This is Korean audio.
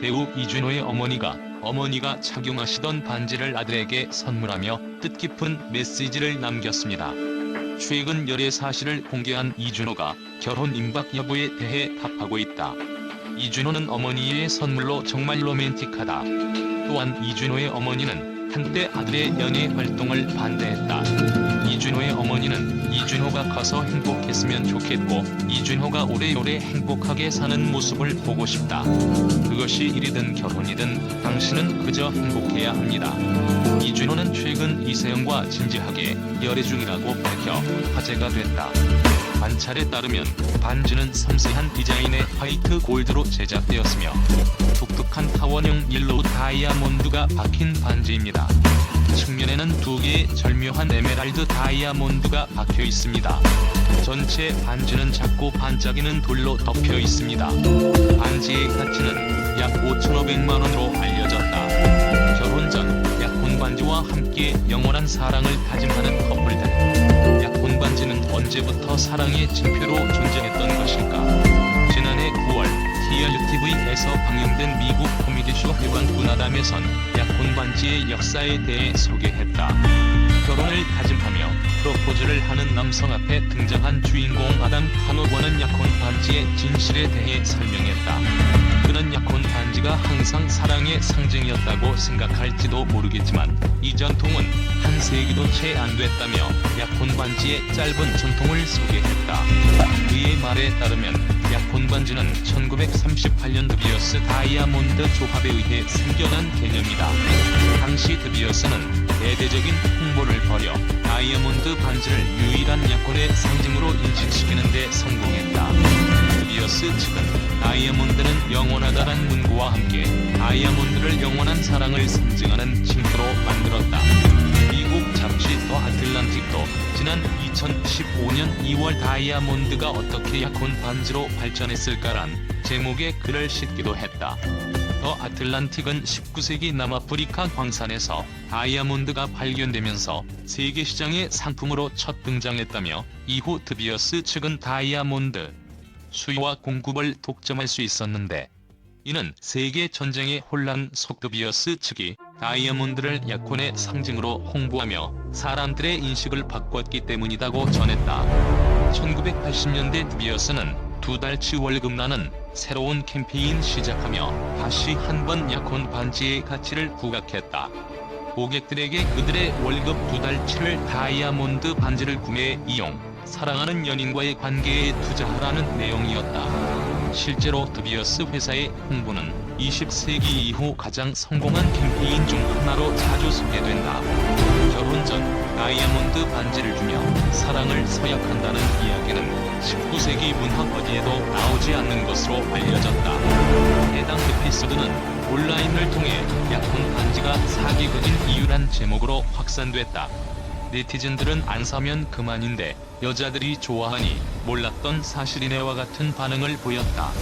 배우 이준호의 어머니가 어머니가 착용하시던 반지를 아들에게 선물하며 뜻깊은 메시지를 남겼습니다. 최근 열애 사실을 공개한 이준호가 결혼 임박 여부에 대해 답하고 있다. 이준호는 어머니의 선물로 정말 로맨틱하다. 또한 이준호의 어머니는 한때 아들의 연예 활동을 반대했다. 이준호의 어머니는 이준호가 커서 행복했으면 좋겠고 이준호가 오래오래 행복하게 사는 모습을 보고 싶다. 그것이 일이든 결혼이든 당신은 그저 행복해야 합니다. 이준호는 최근 이세영과 진지하게 열애 중이라고 밝혀 화제가 됐다. 관찰에 따르면 반지는 섬세한 디자인의 화이트 골드로 제작되었으며 원형 옐로우 다이아몬드가 박힌 반지입니다. 측면에는 두 개의 절묘한 에메랄드 다이아몬드가 박혀 있습니다. 전체 반지는 작고 반짝이는 돌로 덮여 있습니다. 반지의 가치는 약 5,500만 원으로 알려졌다. 결혼 전 약혼 반지와 함께 영원한 사랑을 다짐하는 커플들. 약혼 반지는 언제부터 사랑의 징표로 존재했던 것일 해관 군화담에선 약혼 반지의 역사에 대해 소개했다. 결혼을 다짐하며 프로포즈를 하는 남성 앞에 등장한 주인공 아담 한옥원은 약혼 반지의 진실에 대해 설명했다. 그는 약혼 반지가 항상 사랑의 상징이었다고 생각할지도 모르겠지만 이 전통은 한 세기도 채 안 됐다며 약혼 반지의 짧은 전통을 소개했다. 그의 말에 따르면 약혼 반지는 1938년 드비어스 다이아몬드 조합에 의해 생겨난 개념이다. 당시 드비어스는 대대적인 홍보를 벌여 다이아몬드 반지를 유일한 약혼의 상징으로 인식시키는 데 성공했다. 드비어스 측은 다이아몬드는 영원하다란 문구와 함께 다이아몬드를 영원한 사랑을 상징하는 징표로 만들었다. 미국 잡지 더 아틀란틱도 지난 2015년 2월 다이아몬드가 어떻게 약혼 반지로 발전했을까란 제목의 글을 싣기도 했다. 더 아틀란틱은 19세기 남아프리카 광산에서 다이아몬드가 발견되면서 세계 시장의 상품으로 첫 등장했다며 이후 드비어스 측은 다이아몬드 수요와 공급을 독점할 수 있었는데 이는 세계 전쟁의 혼란 속 드비어스 측이 다이아몬드를 약혼의 상징으로 홍보하며 사람들의 인식을 바꿨기 때문이라고 전했다. 1980년대 드비어스는 두 달치 월급 나는 새로운 캠페인 시작하며 다시 한 번 약혼 반지의 가치를 부각했다. 고객들에게 그들의 월급 두 달치를 다이아몬드 반지를 구매 이용, 사랑하는 연인과의 관계에 투자하라는 내용이었다. 실제로 드비어스 회사의 홍보는 20세기 이후 가장 성공한 캠페인 중 하나로 자주 소개된다. 결혼 전 다이아몬드 반지를 주며 사랑을 서약한다는 이야기는 19세기 문학 어디에도 나오지 않는 것으로 알려졌다. 해당 에피소드는 온라인을 통해 약혼 반지가 사기극인 이유란 제목으로 확산됐다. 네티즌들은 안 사면 그만인데 여자들이 좋아하니 몰랐던 사실이네와 같은 반응을 보였다.